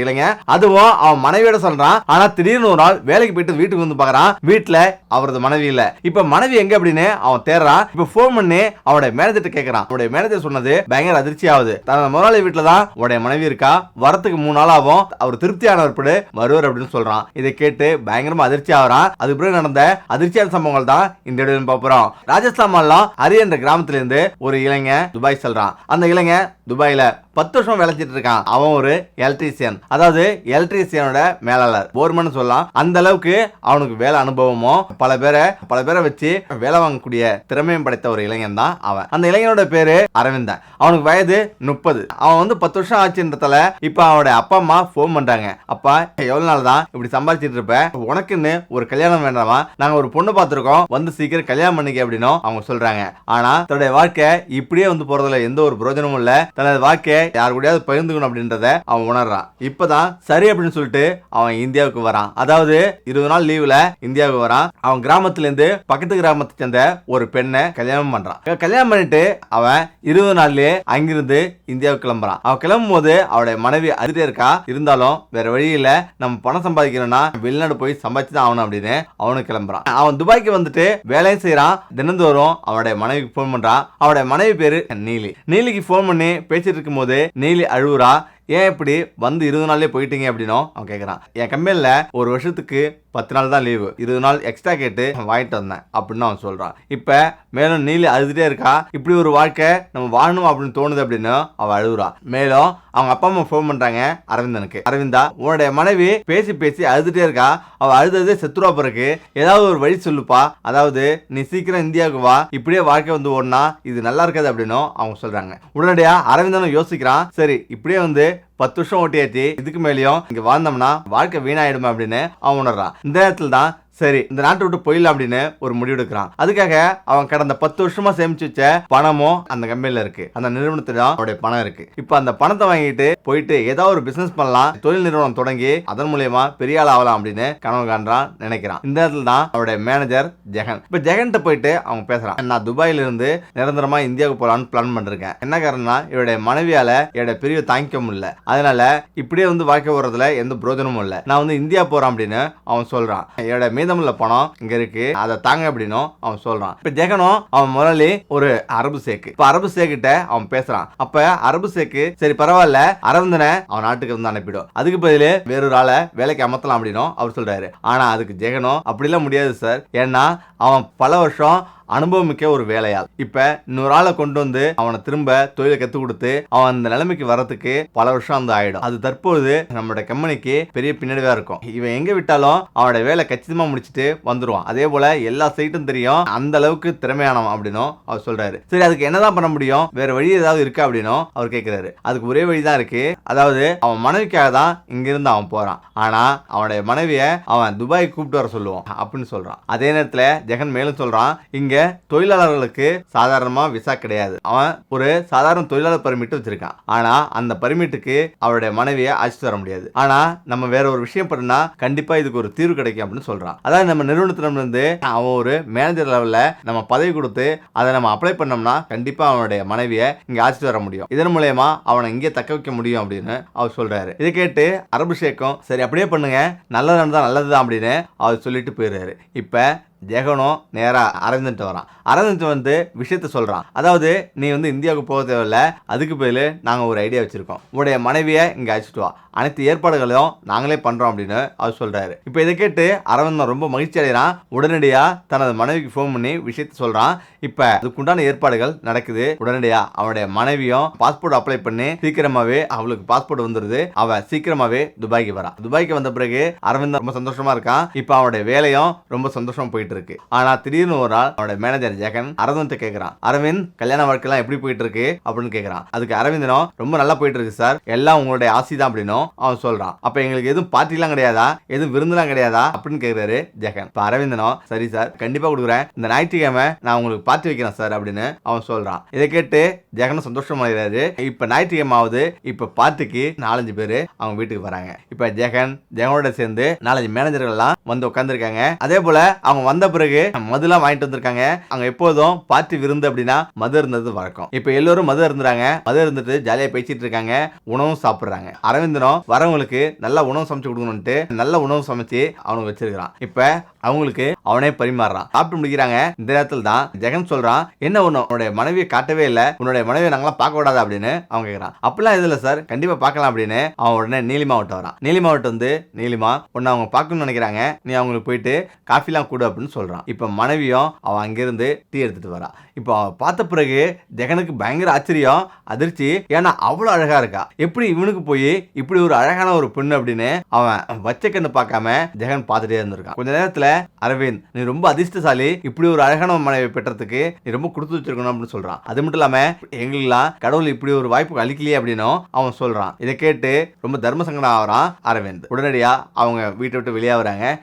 இல்லைங்க. அதுவும் அவன் மனைவியோட சொல்றான். ஆனா திடீர்னு ஒரு நாள் வேலைக்கு போயிட்டு வீட்டுக்கு வந்து பாக்குறான் வீட்டுல அவரது மனைவி இல்ல. இப்ப மனைவி எங்க அப்படின்னு அவன் தேடுறான். இப்ப போன் பண்ணி அவனுடைய மேனேஜர்ட்ட கேக்குறான். அவனுடைய மேனேஜர் சொன்னது பயங்கர அதிர்ச்சி ஆகுது. தனது முதலாளி வீட்டுல தான் உடைய மனைவி இருக்கா? வரத்துக்கு மூணு நாள் ஆகும். அவர் திருப்தியான பிறகு வருவார் அப்படின்னு சொல்றான். இதை கேட்டு பயங்கரமா அதிர்ச்சி ஆகுறான். அதுக்கு பிறகு நடந்த அதிர்ச்சியான சம்பவங்கள் தான் இந்த இடத்துல பாப்புறோம் ராஜஸ்தான் மாநிலம் ஹரி என்ற கிராமத்திலிருந்து ஒரு இளைஞன் துபாய் செல்றான். அந்த இளைஞன் துபாயில பத்து வருஷம் வேலை செஞ்சுட்டு இருக்கான். அவன் ஒரு எலக்ட்ரீசியன் அதாவது எலக்ட்ரீசியனோட மேலாளர். போர்மன் சொல்லலாம். அந்த அளவுக்கு அவனுக்கு வேலை அனுபவமும் பல பேரை பல பேரை வச்சு வேலை வாங்கக்கூடிய திறமையும் படைத்த ஒரு இளைஞன் தான் அவன். அந்த இளைஞனோட பேரு அரவிந்தன். அவனுக்கு வயது முப்பது. அவன் வந்து பத்து வருஷம் ஆச்சுன்றதால இப்ப அவனோட அப்பா அம்மா ஃபோன் பண்றாங்க. அப்பா எவ்வளவு நாள் தான் இப்படி சம்பாதிச்சிட்டு இருப்ப? உனக்குன்னு ஒரு கல்யாணம் வேண்டாமா? நாங்க ஒரு பொண்ணு பார்த்திருக்கோம். வந்து சீக்கிரம் கல்யாணம் பண்ணிக்க அப்படின்னும் அவங்க சொல்றாங்க. ஆனா தன்னுடைய வாழ்க்கை இப்படியே வந்து போறதுல எந்த ஒரு பிரயோஜனமும் இல்ல. தனது வாழ்க்கையை யார் கூடயாவது பகிர்ந்துக்கணும் அப்படின்றத அவன் உணர்றான். இப்பதான் சரி அப்படின்னு சொல்லிட்டு அவன் இந்தியாவுக்கு வரான். அதாவது இருபது நாள் லீவ்ல இந்தியாவுக்கு வரான். அவன் கிராமத்துல இருந்து பக்கத்து கிராமத்தை சேர்ந்த ஒரு பெண்ணை கல்யாணம் பண்றான். கல்யாணம் பண்ணிட்டு அவன் இருபது நாள்லயே அங்கிருந்து இந்தியாவுக்கு கிளம்புறான். அவன் கிளம்பும் போது அவளுடைய மனைவி அதிரே இருக்கா. இருந்தாலும் வேற வழியில நம்ம பணம் சம்பாதிக்கணும்னா வெளிநாடு போய் சம்பாதிச்சு தான் ஆகணும் அப்படின்னு அவனும் கிளம்புறான். அவன் துபாய்க்கு வந்துட்டு வேலையும் செய்யறான் தினந்தோறும் அவனுடைய மனைவிக்கு ஃபோன் பண்றான். அவனுடைய மனைவி பேரு நீலி. நீலிக்கு ஃபோன் பண்ணி பேசிட்டு போது நீலி அழுவுறா? ஏன் இப்படி வந்து இருபது நாள்லேயே போயிட்டீங்க? அப்படின்னும் அவன் கேட்குறான் என் கம்பெனியில் ஒரு வருஷத்துக்கு பத்து நாள் தான் லீவு இருபது நாள் எக்ஸ்ட்ரா கேட்டு வாங்கிட்டு வந்தேன் அப்படின்னு அவன் சொல்கிறான் இப்போ மேலும் நீலி அழுதுகிட்டே இருக்கா. இப்படி ஒரு வாழ்க்கை நம்ம வாழணும் அப்படின்னு தோணுது அப்படின்னு அவள் அழுகுறா மேலும் அவங்க அப்பா அம்மா ஃபோன் பண்ணுறாங்க அரவிந்தனுக்கு. அரவிந்தா உன்னுடைய மனைவி பேசி பேசி அழுதுகிட்டே இருக்கா? அவள் அழுதது செத்துருவா பிறகு ஏதாவது ஒரு வழி சொல்லுப்பா. அதாவது நீ சீக்கிரம் இந்தியாவுக்கு வா. இப்படியே வாழ்க்கை வந்து ஓடினா இது நல்லா இருக்காது அப்படின்னும் அவங்க சொல்கிறாங்க உடனடியாக அரவிந்தனும் யோசிக்கிறான். சரி இப்படியே வந்து பத்து வருஷம் ஓட்டியாச்சு. இதுக்கு மேலேயும் இங்க வாழ்ந்தோம்னா வாழ்க்கை வீணாயிடுமா அப்படின்னு அவன் உணர்றான். இந்த நேரத்தில் தான் சரி இந்த நாட்டை விட்டு போயிடலாம் அப்படின்னு ஒரு முடிவு எடுக்கிறான் அதுக்காக அவன் கடந்த பத்து வருஷமா சேமிச்சு வச்ச பணமும் அந்த கம்பெனில இருக்கு. அந்த நிறுவனத்திடம் அவருடைய பணம் இருக்கு. இப்போ அந்த பணத்தை வாங்கிட்டு போயிட்டு ஏதாவது ஒரு பிசினஸ் பண்ணலாம் தொழில் நிறுவனம் தொடங்கி அதன் மூலியமா பெரிய ஆள் ஆகலாம் அப்படின்னு கனவு காண்றான் நினைக்கிறான். இந்த நேரத்தில் தான் அவருடைய மேனேஜர் ஜெகன். இப்போ ஜெகன்கிட்ட போயிட்டு அவங்க பேசுறான் நான் துபாயில இருந்து நிரந்தரமா இந்தியாவுக்கு போலான்னு பிளான் பண்ணிருக்கேன். என்ன காரணம்னா இவருடைய மனைவியால என்னுடைய பிரிவை தாங்கிக்க முடியல அதனால இப்படியே வந்து வாழ்க்கை போறதுல எந்த பிரோஜனமும் இல்லை. நான் வந்து இந்தியா போறேன் அப்படின்னு அவன் சொல்றான். என்னோட மீதமுள்ள பணம் இங்க இருக்கு அதை தாங்க அப்படின்னும் அவன் சொல்றான். இப்ப ஜெகனும் அவன் முதலாளி ஒரு அரபு சேக்கு. இப்ப அரபு சேக்கிட்ட அவன் பேசுறான். அப்ப அரபு சேக்கு சரி பரவாயில்ல அரவிந்தனை அவன் நாட்டுக்கு வந்து அனுப்பிடும். அதுக்கு பதிலு வேறொரு ஆளை வேலைக்கு அமர்த்தலாம் அப்படின்னும் அவர் சொல்றாரு. ஆனா அதுக்கு ஜெகனும் அப்படிலாம் முடியாது சார். ஏன்னா அவன் பல வருஷம் அனுபவம் மிக்க ஒரு வேலையாள். இப்ப இன்னொரு ஆளை கொண்டு வந்து அவனை திரும்ப தொழிலை கத்து கொடுத்து அவன் அந்த நிலைமைக்கு வரதுக்கு பல வருஷம் வந்து ஆயிடும். அது தற்போது நம்மளோட கம்பெனிக்கு பெரிய பின்னடைவா இருக்கும். இவன் எங்க விட்டாலும் அவனோட வேலை கச்சிதமா முடிச்சுட்டு வந்துருவான். அதே போல எல்லா சைட்டும் தெரியும். அந்த அளவுக்கு திறமையானவன் அப்படின்னும் அவர் சொல்றாரு. சரி அதுக்கு என்னதான் பண்ண முடியும்? வேற வழி ஏதாவது இருக்கா அப்படின்னும் அவர் கேட்கிறாரு அதுக்கு ஒரே வழி தான் இருக்கு. அதாவது அவன் மனைவிக்காக தான் இங்கிருந்து அவன் போறான். ஆனா அவனுடைய மனைவியை அவன் துபாய் கூப்பிட்டு வர சொல்லுவான் அப்படின்னு சொல்றான். அதே நேரத்துல ஜெகன் மேலும் சொல்றான். இங்க தொழிலாளர்களுக்கு சாதாரணமா விசா கிடையாது. அவன் ஒரு சாதாரண தொழிலாளர் பர்மிட் வச்சிருக்கான். ஆனா அந்த பர்மிட்டுக்கு அவருடைய மனைவியை அழைச்சிட்டு வர முடியாது. ஆனா நம்ம வேற ஒரு விஷயம் பண்ணா கண்டிப்பா இதுக்கு ஒரு தீர்வு கிடைக்கும் அப்படின்னு சொல்றான். அதாவது நம்ம நிறுவனத்திடம் இருந்து அவன் ஒரு மேனேஜர் லெவல்ல நம்ம பதவி கொடுத்து அதை நம்ம அப்ளை பண்ணோம்னா கண்டிப்பா அவனுடைய மனைவியை இங்க அழைச்சிட்டு வர முடியும். இதன் மூலயமா அவனை இங்கே தக்க வைக்க முடியும் அப்படின்னு அவர் சொல்றாரு. இதை கேட்டு அரபு ஷேக்கும் சரி அப்படியே பண்ணுங்க. நல்லது நல்லதுதான் அப்படின்னு அவர் சொல்லிட்டு போயிடுறாரு. இப்போ ஜெகனும் நேராக அரவிந்தன்ட்டு வரான். அரவிந்தன் வந்து விஷயத்த சொல்கிறான் அதாவது நீ வந்து இந்தியாவுக்கு போக தேவையில்ல அதுக்கு பதில் நாங்கள் ஒரு ஐடியா வச்சுருக்கோம். உங்களுடைய மனைவியை இங்கே அழைச்சிட்டு வா. அனைத்து ஏற்பாடுகளையும் நாங்களே பண்ணுறோம் அப்படின்னு அவர் சொல்கிறாரு இப்போ இதை கேட்டு அரவிந்தன் ரொம்ப மகிழ்ச்சி அடைகிறான். உடனடியாக தனது மனைவிக்கு ஃபோன் பண்ணி விஷயத்த சொல்கிறான் இப்போ அதுக்குண்டான ஏற்பாடுகள் நடக்குது. உடனடியாக அவனுடைய மனைவியும் பாஸ்போர்ட் அப்ளை பண்ணி சீக்கிரமாகவே அவளுக்கு பாஸ்போர்ட் வந்துடுது அவள் சீக்கிரமாகவே துபாய்க்கு வரான் துபாய்க்கு வந்த பிறகு அரவிந்தன் ரொம்ப சந்தோஷமாக இருக்கான். இப்போ அவனுடைய வேலையும் ரொம்ப சந்தோஷமாக போயிட்டு இருக்கு ஆனா திடீர்னு ஒரு நாள் அவனோட மேனேஜர் ஜெகன் அரவிந்த் கேக்குறான். அரவிந்த் கல்யாண வாழ்க்கைலாம் எப்படி போயிட்டு இருக்கு அப்படின்னு கேக்குறான். அதுக்கு அரவிந்தனும் ரொம்ப நல்லா போயிட்டு இருக்கு சார் எல்லாம் உங்களுடைய ஆசி தான் அப்படின்னும் அவன் சொல்றான். அப்ப எங்களுக்கு எதுவும் பார்ட்டிலாம் கிடையாதா? எதுவும் விருந்தெல்லாம் கிடையாதா? அப்படின்னு கேக்குறாரு ஜெகன். இப்ப அரவிந்தனும் சரி சார் கண்டிப்பா கொடுக்குறேன். இந்த ஞாயிற்றுக்கிழமை நான் உங்களுக்கு பார்ட்டி வைக்கிறேன் சார் அப்படின்னு அவன் சொல்றான். இதை கேட்டு ஜெகனும் சந்தோஷமாயிறாரு இப்ப ஞாயிற்றுக்கிழமை ஆகுது இப்ப பார்ட்டிக்கு நாலஞ்சு பேர் அவங்க வீட்டுக்கு வராங்க. இப்ப ஜெகன் ஜெகனோட சேர்ந்து நாலஞ்சு மேனேஜர்கள் எல்லாம் வந்து உட்காந்துருக்காங்க அதே போல அவங்க வந்த பிறகு மதுலாம் வாங்கிட்டு வந்திருக்காங்க. அங்க எப்போதும் பார்ட்டி விருந்து அப்படின்னா மது இருந்தது வழக்கம். இப்ப எல்லோரும் மது இருந்துறாங்க மது இருந்துட்டு ஜாலியா பேசிட்டு இருக்காங்க. உணவும் சாப்பிடுறாங்க. அரவிந்தனும் வரவங்களுக்கு நல்ல உணவு சமைச்சு கொடுக்கணும்ட்டு நல்ல உணவு சமைச்சு அவனுக்கு வச்சிருக்கான் இப்ப அவங்களுக்கு அவனே பரிமாறுறான். சாப்பிட்டு முடிக்கிறாங்க. இந்த நேரத்தில் தான் ஜெகன் சொல்றான் என்ன ஒண்ணு உன்னுடைய மனைவியை காட்டவே இல்லை. உன்னுடைய மனைவியை நாங்களாம் பார்க்க கூடாது? அப்படின்னு அவன் கேட்கறான் அப்படிலாம் இதுல சார். கண்டிப்பா பார்க்கலாம் அப்படின்னு அவன் உடனே நீலிமாவட்டம் வரான். நீலிமாவட்டம் வந்து நீலிமா உன்னை அவங்க பார்க்கணும்னு நினைக்கிறாங்க. நீ அவங்களுக்கு போயிட்டு காஃபிலாம் கொடு அப்படின்னு சொல்றான். இப்ப மனைவியும் அவன் அங்கிருந்து டீ எடுத்துட்டு வரா. இப்போ அவன் பார்த்த பிறகு ஜெகனுக்கு பயங்கர ஆச்சரியம் அதிர்ச்சி. ஏன்னா அவ்வளோ அழகா இருக்கா. எப்படி இவனுக்கு போய் இப்படி ஒரு அழகான ஒரு பெண் அப்படின்னு அவன் வச்ச கண்ணு பார்க்காம ஜெகன் பார்த்துட்டே இருந்திருக்கான். கொஞ்ச நேரத்தில் அரவிந்த் நீ ரொம்ப அதிர்ஷ்டசாலி. இப்படி ஒரு அழகான மனைவி பெற்றதுக்கு நீ ரொம்ப கொடுத்து வச்சிருக்கணும் அப்படின்னு சொல்றான். அது மட்டும் இல்லாம எங்களுக்கெல்லாம் கடவுள் இப்படி ஒரு வாய்ப்பு அளிக்கலையே அப்படின்னும் அவன் சொல்றான். இதை கேட்டு ரொம்ப தர்ம சங்கடம் ஆகிறான் அரவிந்த். உடனடியா அவங்க வீட்டை விட்டு வெளியே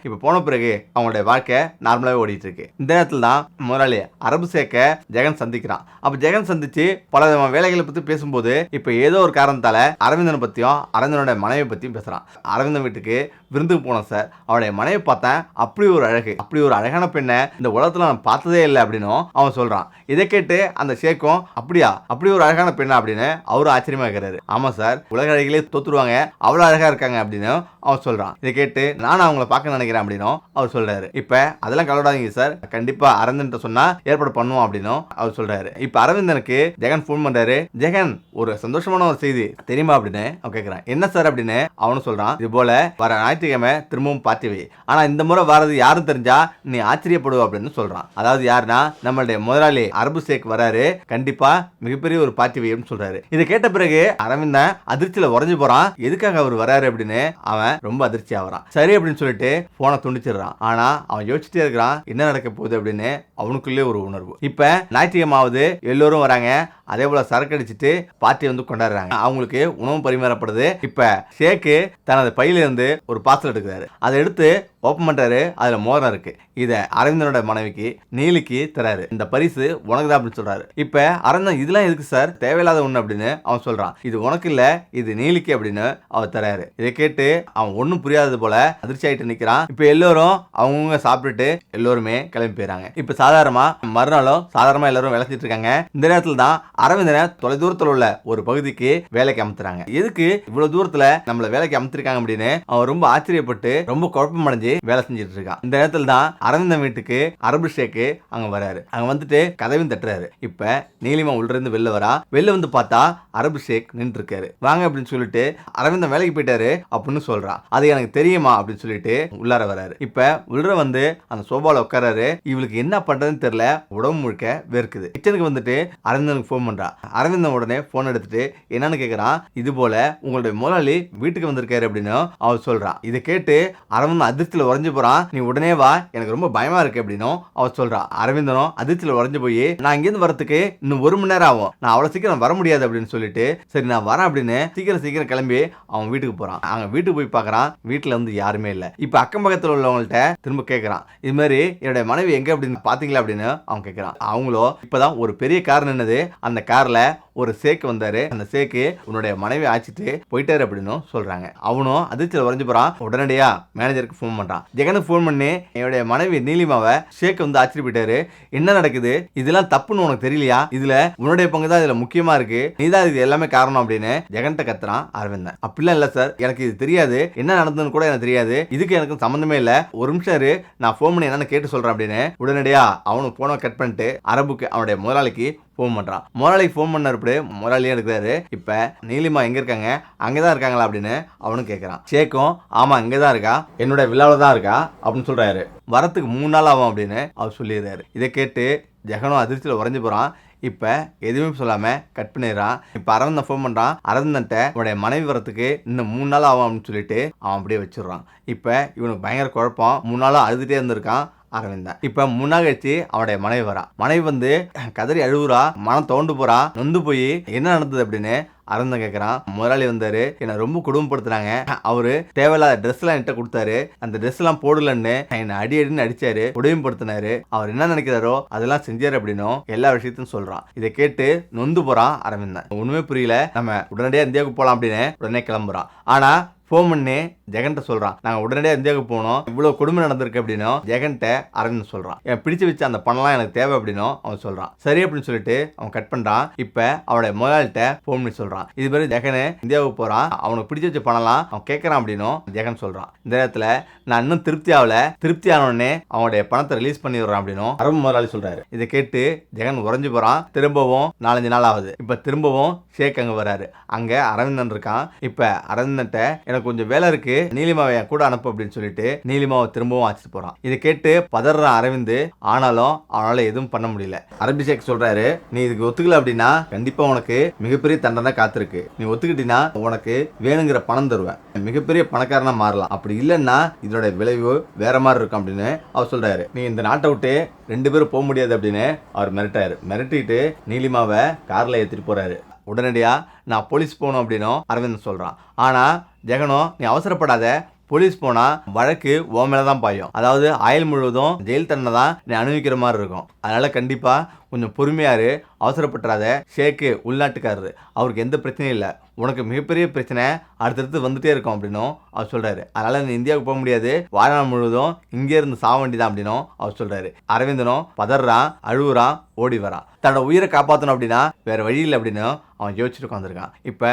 இப்போ போன பிறகு அவங்களுடைய வாழ்க்கை நான் நார்மலாகவே ஓடிட்டு இருக்கு இந்த நேரத்தில் தான் முதலாளி அரபு சேர்க்க ஜெகன் சந்திக்கிறான். அப்போ ஜெகன் சந்திச்சு பல விதமான வேலைகளை பற்றி பேசும்போது இப்போ ஏதோ ஒரு காரணத்தால் அரவிந்தனை பற்றியும் அரவிந்தனோட மனைவி பற்றியும் பேசுறான். அரவிந்தன் வீட்டுக்கு விருந்துக்கு போனோம் சார். அவனுடைய மனைவி பார்த்தேன் அப்படி ஒரு அழகு அப்படி ஒரு அழகான பெண்ணை இந்த உலகத்துல நான் பார்த்ததே இல்லை அப்படின்னும் அவன் சொல்றான். இதை கேட்டு அந்த ஷேக்கும் அப்படியா? அப்படி ஒரு அழகான பெண்ணா? அப்படின்னு அவரும் ஆச்சரியமா இருக்கிறாரு ஆமா சார். உலக அழகிலே தோத்துருவாங்க. அவ்வளோ அழகா இருக்காங்க அப்படின்னு அவன் சொல்றான். இதை கேட்டு நானும் அவங்கள பார்க்க நினைக்கிறேன் அப்படின்னும் அவர் சொல்றாரு. இப்போ அதெல்லாம் கலவடாதீங்க சார். கண்டிப்பா அரவிந்தன் சொன்னா ஏற்பாடு பண்ணுவோம் அப்படின்னும் அவர் சொல்றாரு. இப்ப அரவிந்தனுக்கு ஜெகன் ஃபோன் பண்றாரு. ஜெகன் ஒரு சந்தோஷமான ஒரு செய்தி தெரியுமா அப்படின்னு அவன் கேட்கறான் என்ன சார் அப்படின்னு அவனும் சொல்றான். இது போல வர ஞாயிற்றுக்கிழமை திரும்பவும் பார்ட்டி ஆனா இந்த முறை வரது யாரும் தெரிஞ்சா நீ ஆச்சரியப்படுவ அப்படின்னு சொல்றான். அதாவது யாருன்னா நம்மளுடைய முதலாளி அரபு ஷேக் வராரு. கண்டிப்பா மிகப்பெரிய ஒரு பார்ட்டி சொல்றாரு. இதை கேட்ட பிறகு அரவிந்தன் அதிர்ச்சியில உறைஞ்சு போறான். எதுக்காக அவர் வராரு அப்படின்னு அவன் ரொம்ப அதிர்ச்சி ஆகிறான் சரி அப்படின்னு சொல்லிட்டு போனை துண்டிச்சிடுறான். ஆனா அவன் யோசிச்சுட்டே இருக்கிறான் என்ன நடக்க போகுது? அப்படின்னு அவனுக்குள்ளே ஒரு உணர்வு. இப்ப ஞாயிற்றுக்கிழமாவது எல்லோரும் வராங்க. அதே போல சரக்கு அடிச்சிட்டு பார்ட்டி வந்து கொண்டாடுறாங்க. அவங்களுக்கு உணவு பரிமாறப்படுது. இப்ப ஷேக்கு தனது பையில இருந்து ஒரு பார்சல் எடுக்கிறாரு. அதை எடுத்து ஓப்பன் பண்ணுறாரு அதில் மோதிரம் இருக்குது இதை அரவிந்தனோட மனைவிக்கு நீலிக்கு தராரு. இந்த பரிசு உனக்கு தான் அப்படின்னு சொல்கிறாரு இப்போ அரவிந்தன் இதெல்லாம் எதுக்கு சார்? தேவையில்லாத ஒன்று அப்படின்னு அவன் சொல்கிறான் இது உனக்கு இல்லை இது நீலிக்கு அப்படின்னு அவர் தராரு. இதை கேட்டு அவன் ஒன்றும் புரியாதது போல அதிர்ச்சி ஆகிட்டு நிற்கிறான் இப்போ எல்லோரும் அவங்கவுங்க சாப்பிட்டுட்டு எல்லோருமே கிளம்பி போயிறாங்க. இப்போ சாதாரணமாக மறுநாளும் சாதாரணமாக எல்லாரும் வேலை இருக்காங்க. இந்த நேரத்தில் தான் அரவிந்தனை தொலைதூரத்தில் உள்ள ஒரு பகுதிக்கு வேலைக்கு அமுத்துறாங்க. எதுக்கு இவ்வளோ தூரத்தில் நம்மளை வேலைக்கு அமுத்திருக்காங்க அப்படின்னு அவன் ரொம்ப ஆச்சரியப்பட்டு ரொம்ப குழப்பம் அடைஞ்சு வேலை செஞ்சுட்டு இருக்கான் இந்த நேரத்துல தான் அரவிந்தன் வீட்டுக்கு அரபு ஷேக்கு அங்க வராரு. அங்க வந்துட்டு கதவையும் தட்டுறாரு. இப்ப நீலிமா உள்ள இருந்து வெளில வரா. வெளில வந்து பார்த்தா அரபு ஷேக் நின்று இருக்காரு வாங்க அப்படின்னு சொல்லிட்டு அரவிந்தன் வேலைக்கு போயிட்டாரு அப்படின்னு சொல்றான் அது எனக்கு தெரியுமா அப்படின்னு சொல்லிட்டு உள்ளார வராரு. இப்ப உள்ள வந்து அந்த சோபால உட்காராரு. இவளுக்கு என்ன பண்றதுன்னு தெரியல. உடம்பு முழுக்க வேர்க்குது கிச்சனுக்கு வந்துட்டு அரவிந்தனுக்கு ஃபோன் பண்றா. அரவிந்தன் உடனே ஃபோன் எடுத்துட்டு என்னன்னு கேக்குறான் இது போல உங்களுடைய முதலாளி வீட்டுக்கு வந்திருக்காரு அப்படின்னு அவர் சொல்றான் இதை கேட்டு அரவிந்தன் அதிர்ச்சியில் உறைஞ்சு போறான். நீ உடனே வா எனக்கு ரொம்ப பயமா இருக்கு அப்படின்னும் அவர் சொல்கிறா அரவிந்தனும் அதிர்ச்சியில் உறைஞ்சு போய் நான் இங்கேருந்து வரத்துக்கு இன்னும் ஒரு மணி நேரம் ஆகும். நான் அவ்வளோ சீக்கிரம் வர முடியாது அப்படின்னு சொல்லிட்டு சரி நான் வரேன் அப்படின்னு சீக்கிரம் சீக்கிரம் கிளம்பி அவன் வீட்டுக்கு போறான். அவன் வீட்டுக்கு போய் பார்க்கறான் வீட்டில் வந்து யாருமே இல்லை. இப்போ அக்கம் பக்கத்தில் உள்ளவங்கள்ட்ட திரும்ப கேட்குறான் இது மாதிரி என்னுடைய மனைவி எங்கே அப்படின்னு பார்த்தீங்களா அப்படின்னு அவன் கேட்குறான் அவங்களோ இப்போதான் ஒரு பெரிய கார் நின்னது. அந்த காரில் ஒரு சேக்கு வந்தாரு. அந்த சேக்கு உன்னுடைய மனைவி ஆச்சிட்டு போயிட்டாரு அப்படின்னு சொல்றாங்க. அவனும் அதிர்ச்சியில் உறைஞ்சு போறான். உடனடியா மேனேஜருக்கு ஃபோன் பண்றான். ஜெகனுக்கு ஃபோன் பண்ணி என்னுடைய மனைவி நீலிமாவை ஷேக் வந்து ஆச்சரிய போயிட்டாரு. என்ன நடக்குது? இதெல்லாம் தப்புன்னு உனக்கு தெரியலையா? இதுல உன்னுடைய பங்கு தான் இதுல முக்கியமா இருக்கு. நீதான் இது எல்லாமே காரணம் அப்படின்னு ஜெகன்கிட்ட கத்துறான் அரவிந்தன். அப்படிலாம் இல்ல சார். எனக்கு இது தெரியாது. என்ன நடந்ததுன்னு கூட எனக்கு தெரியாது. இதுக்கு எனக்கு சம்மந்தமே இல்ல. ஒரு நிமிஷம் இரு. நான் ஃபோன் பண்ணி என்னன்னு கேட்டு சொல்றேன் அப்படின்னு உடனடியா அவனுக்கு போனை கட் பண்ணிட்டு அரபுக்கு அவனுடைய முதலாளிக்கு ஃபோன் பண்ணுறான் முதலாளிக்கு ஃபோன் பண்ணப்படி முதலாளியும் எடுக்கிறாரு. இப்போ நீலிமா எங்கே இருக்காங்க? அங்கே தான் இருக்காங்களா அப்படின்னு அவனும் கேட்குறான் சேக்கும் ஆமாம் இங்கே தான் இருக்கா? என்னோட விழாவில் தான் இருக்கா? அப்படின்னு சொல்கிறாரு வரத்துக்கு மூணு நாள் ஆகும் அப்படின்னு அவர் சொல்லிடுறாரு. இதை கேட்டு ஜெகனும் அதிர்ச்சியில் உறைஞ்சு போகிறான் இப்போ எதுவுமே சொல்லாமல் கட் பண்ணிடுறான். இப்போ அரவிந்தன் ஃபோன் பண்ணுறான் அரவிந்தன்ட்ட உன்னுடைய மனைவி வரத்துக்கு இன்னும் மூணு நாள் ஆகும் அப்படின்னு சொல்லிட்டு அவன் அப்படியே வச்சிடுறான். இப்போ இவனுக்கு பயங்கர குழப்பம். மூணு நாளாக அழுதுகிட்டே இருந்திருக்கான். அரவிந்தன் இப்ப முன்னாகச்சு அவருடைய மனைவி வரா. மனைவி வந்து கதறி அழுவுறா மனம் தோண்டு போறா நொந்து போய் என்ன நடந்தது அப்படின்னு அரவிந்தன் கேட்குறான் முதலாளி வந்தாரு என்னை ரொம்ப குடும்பப்படுத்துனாங்க. அவரு தேவையில்லாத ட்ரெஸ் எல்லாம் என்கிட்ட கொடுத்தாரு. அந்த ட்ரெஸ் எல்லாம் போடலன்னு என்னை அடி அடின்னு அடிச்சாரு குடும்பப்படுத்தினாரு அவர் என்ன நினைக்கிறாரோ அதெல்லாம் செஞ்சாரு அப்படின்னும் எல்லா விஷயத்தையும் சொல்றான். இதை கேட்டு நொந்து போறான் அரவிந்தன் ஒண்ணுமே புரியல. நம்ம உடனடியாக இந்தியாவுக்கு போகலாம் அப்படின்னு உடனே கிளம்புறான் ஆனா ஃபோன் பண்ணி ஜெகன்ட்ட சொல்றான். நாங்க உடனடியாக இந்தியாவுக்கு போனோம். இவ்வளவு கொடுமை நடந்திருக்கு அப்படின்னும் ஜெகன்ட்ட அரவிந்த் சொல்றான். என் பிடிச்சு வச்ச அந்த பணம்லாம் எனக்கு தேவை அப்படின்னும் அவன் சொல்றான். சரி அப்படின்னு சொல்லிட்டு அவன் கட் பண்றான். இப்ப அவனுடைய முதலாளிட்ட ஃபோன் பண்ணி சொல்றான். இது மாதிரி ஜெகனு. இந்தியாவுக்கு போறான். அவனுக்கு பிடிச்ச வச்ச பணம்லாம் அவன் கேட்கறான் அப்படின்னும் ஜெகன் சொல்றான். இந்த நேரத்துல நான் இன்னும் திருப்தி ஆகல. திருப்தி ஆன உடனே அவனுடைய பணத்தை ரிலீஸ் பண்ணி விடுறான் அப்படின்னும் அரபு முதலாளி சொல்றாரு. இதை கேட்டு ஜெகன் உறைஞ்சு போறான். திரும்பவும் நாலஞ்சு நாள் ஆகுது. இப்ப திரும்பவும் ஷேக் அங்க வராரு. அங்க அரவிந்தன் இருக்கான். இப்ப அரவிந்தன்ட்ட எனக்கு கொஞ்சம் வேலை இருக்கு. நீலிமாவை என் கூட அனுப்பு அப்படின்னு சொல்லிட்டு நீலிமாவை திரும்பவும் அழைச்சிட்டு போறான். இதை கேட்டு பதற அரவிந்த் ஆனாலும் அவனால எதுவும் பண்ண முடியல. அரபிஷேக் சொல்றாரு நீ இதுக்கு ஒத்துக்கல அப்படின்னா கண்டிப்பா உனக்கு மிகப்பெரிய தண்டனை காத்திருக்கு. நீ ஒத்துக்கிட்டீங்கன்னா உனக்கு வேணுங்கிற பணம் தருவேன். மிகப்பெரிய பணக்காரனா மாறலாம். அப்படி இல்லைன்னா இதோட விளைவு வேற மாதிரி இருக்கும் அப்படின்னு அவர் சொல்றாரு. நீ இந்த நாட்டை விட்டு ரெண்டு பேரும் போக முடியாது அப்படின்னு அவர் மிரட்டாரு. மிரட்டிட்டு நீலிமாவை கார்ல ஏத்திட்டு போறாரு. உடனடியா நான் போலீஸ் போகணும் அப்படின்னும் அரவிந்த் சொல்றான். ஆனா ஜெகனோ நீ அவசரப்படாத. போலீஸ் போனால் வழக்கு ஓ மேலே தான் பாயும். அதாவது ஆயுள் முழுவதும் ஜெயில் தண்டனை தான் நீ அனுபவிக்கிற மாதிரி இருக்கும். அதனால் கண்டிப்பாக கொஞ்சம் பொறுமையாரு அவசரப்பட்டுறாத. ஷேக்கு உள்நாட்டுக்காரரு. அவருக்கு எந்த பிரச்சனையும் இல்லை. உனக்கு மிகப்பெரிய பிரச்சனை அடுத்தடுத்து வந்துட்டே இருக்கும் அப்படின்னும் அவர் சொல்கிறாரு அதனால் நீ இந்தியாவுக்கு போக முடியாது. வாழ்நாள் முழுவதும் இங்கே இருந்து சாக வேண்டிதான் அப்படின்னும் அவர் சொல்கிறாரு அரவிந்தனும் பதறான் அழுவுறான் ஓடி வரான். தன்னோட உயிரை காப்பாற்றணும் அப்படின்னா வேறு வழி இல்லை அப்படின்னு அவன் யோசிச்சுட்டு உட்காந்துருக்கான் இப்போ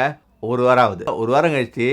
ஒரு வாரம் ஆகுது. ஒரு வாரம் கழிச்சு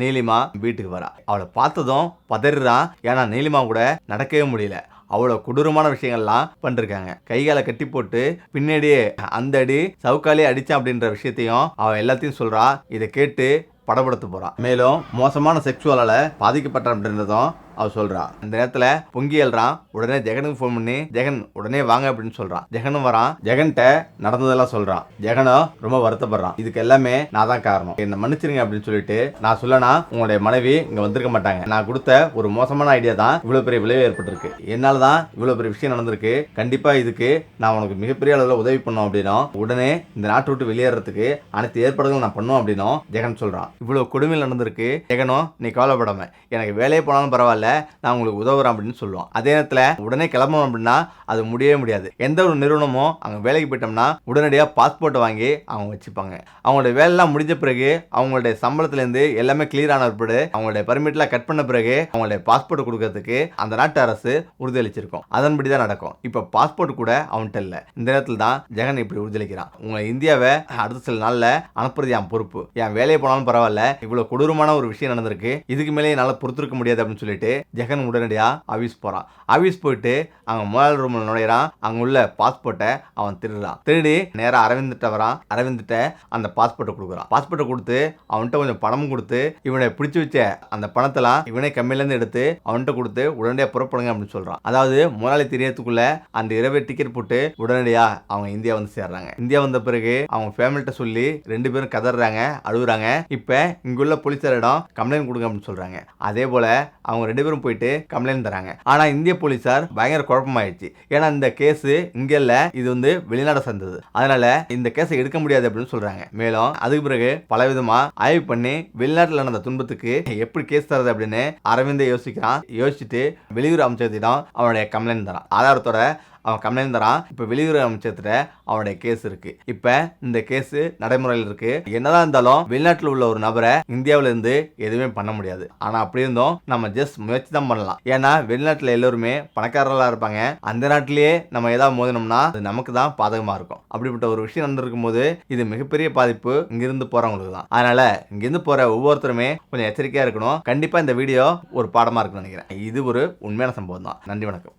நீலிமா வீட்டுக்கு வரா. அவளை பார்த்ததும் பதறான் ஏன்னா நீலிமா கூட நடக்கவே முடியல. அவ்வளோ கொடூரமான விஷயங்கள்லாம் பண்ணிருக்காங்க. கைகாலை கட்டி போட்டு பின்னாடியே அந்த அடி சவுக்காலே அடிச்சான் அப்படின்ற விஷயத்தையும் அவள் எல்லாத்தையும் சொல்கிறா இதை கேட்டு படப்படுத்த போகிறான் மேலும் மோசமான செக்ஷுவலால பாதிக்கப்பட்ட அப்படின்றதும் அவ சொல்றா. இந்த நேரத்துல பொங்கி எழுறான் உடனே ஜெகனுக்கு ஃபோன் பண்ணி ஜெகன் உடனே வாங்க அப்படின்னு சொல்றான் ஜெகனும் வரான். ஜெகன்கிட்ட நடந்ததெல்லாம் சொல்றான் ஜெகனும் ரொம்ப வருத்தப்படுறான் இதுக்கு எல்லாமே நான் தான் காரணம். என்ன மன்னிச்சிருங்க அப்படின்னு சொல்லிட்டு நான் சொல்லனா உங்களுடைய மனைவி இங்க வந்திருக்க மாட்டாங்க. நான் கொடுத்த ஒரு மோசமான ஐடியா தான் இவ்வளவு பெரிய விளைவு ஏற்பட்டிருக்கு. என்னால தான் இவ்வளவு பெரிய விஷயம் நடந்திருக்கு. கண்டிப்பா இதுக்கு நான் உனக்கு மிகப்பெரிய அளவில் உதவி பண்ணோம் அப்படின்னும். உடனே இந்த நாட்டை விட்டு வெளியேறதுக்கு அனைத்து ஏற்பாடுகளும் நான் பண்ணுவோம் அப்படின்னும் ஜெகன் சொல்றான். இவ்வளவு கொடுமையில் நடந்திருக்கு. ஜெகனும் நீ கவலைப்படாம. எனக்கு வேலையே போனாலும் பரவாயில்ல. நான் உங்களுக்கு உதவுறேன் அப்படின்னு சொல்லுவோம் அதே நேரத்தில் உடனே கிளம்பணும் அப்படின்னா அது முடியவே முடியாது. எந்த ஒரு நிறுவனமும் அங்கே வேலைக்கு போயிட்டோம்னா உடனடியாக பாஸ்போர்ட்டை வாங்கி அவங்க வச்சுப்பாங்க. அவங்களுடைய வேலைலாம் முடிஞ்ச பிறகு அவங்களுடைய சம்பளத்துலேருந்து எல்லாமே கிளியர் ஆன பிறகு அவங்களுடைய பர்மிட்லாம் கட் பண்ண பிறகு அவங்களுடைய பாஸ்போர்ட் கொடுக்கறதுக்கு அந்த நாட்டு அரசு உறுதியளிச்சிருக்கும். அதன்படி தான் நடக்கும். இப்போ பாஸ்போர்ட் கூட அவன்கிட்ட இல்லை. இந்த நேரத்தில் தான் ஜெகன் இப்படி உறுதியளிக்கிறான். உங்களை இந்தியாவை அடுத்த சில நாளில் அனுப்புறது என் பொறுப்பு. என் வேலையை போனாலும் பரவாயில்ல. இவ்வளோ கொடூரமான ஒரு விஷயம் நடந்திருக்கு. இதுக்கு மேலே என்னால் பொறுத்திருக்க முடியாது அப்படின்னு சொல்லிட்டு ஜெகன் உடனடியாக ஆஃபீஸ் போகிறான் ஆஃபீஸ் போயிட்டு அவங்க மொபைல் ரூமில் நுழையிறான். அங்கே உள்ள பாஸ்போர்ட்டை அவன் திருடுறான். திருடி நேராக அரவிந்திட்ட வரான். அரவிந்திட்ட அந்த பாஸ்போர்ட்டை கொடுக்குறான். பாஸ்போர்ட்டை கொடுத்து அவன்கிட்ட கொஞ்சம் பணமும் கொடுத்து இவனை பிடிச்சி வச்ச அந்த பணத்தெல்லாம் இவனே கம்மியிலேருந்து எடுத்து அவன்கிட்ட கொடுத்து உடனடியாக புறப்படுங்க அப்படின்னு சொல்கிறான் அதாவது முதலாளி தெரியறதுக்குள்ள அந்த இரவே டிக்கெட் போட்டு உடனடியாக அவங்க இந்தியா வந்து சேர்றாங்க. இந்தியா வந்த பிறகு அவங்க ஃபேமிலிட்ட சொல்லி ரெண்டு பேரும் கதறாங்க அழுகுறாங்க. இப்போ இங்குள்ள போலீஸாரிடம் கம்ப்ளைண்ட் கொடுங்க அப்படின்னு சொல்கிறாங்க அதே போல் அவங்க ரெண்டு பேரும் போயிட்டு கம்ப்ளைண்ட் தராங்க. ஆனால் இந்திய போலீஸார் பயங்கர குழப்பமாயிடுச்சு. ஏன்னா இந்த கேஸ் இங்க இல்ல இது வந்து வெளிநாடு சேர்ந்தது. அதனால இந்த கேஸை எடுக்க முடியாது அப்படின்னு சொல்றாங்க. மேலும் அதுக்கு பிறகு பலவிதமா ஆய்வு பண்ணி வெளிநாட்டில் நடந்த துன்பத்துக்கு எப்படி கேஸ் தரது அப்படின்னு அரவிந்த் யோசிக்கிறான். யோசிச்சுட்டு வெளியூர் அமைச்சகத்திடம் அவனுடைய கம்ப்ளைண்ட் தரான். ஆதாரத்தோட அவன் கம்ப்ளைண்ட் தரான். இப்போ வெளியுறவு அமைச்சர்கிட்ட அவனுடைய கேஸ் இருக்கு. இப்போ இந்த கேஸ் நடைமுறையில் இருக்கு. என்னதான் இருந்தாலும் வெளிநாட்டில் உள்ள ஒரு நபரை இந்தியாவில இருந்து எதுவுமே பண்ண முடியாது. ஆனா அப்படி இருந்தும் நம்ம ஜஸ்ட் முயற்சி தான் பண்ணலாம். ஏன்னா வெளிநாட்டில் எல்லோருமே பணக்காரர்களா இருப்பாங்க. அந்த நாட்டிலேயே நம்ம ஏதாவது மோதினோம்னா அது நமக்கு தான் பாதகமா இருக்கும். அப்படிப்பட்ட ஒரு விஷயம் நடந்திருக்கும் போது இது மிகப்பெரிய பாதிப்பு இங்கிருந்து போறவங்களுக்கு தான். அதனால இங்கிருந்து போற ஒவ்வொருத்தருமே கொஞ்சம் எச்சரிக்கையா இருக்கணும். கண்டிப்பா இந்த வீடியோ ஒரு பாடமா இருக்குன்னு நினைக்கிறேன். இது ஒரு உண்மையான சம்பவம் தான். நன்றி வணக்கம்.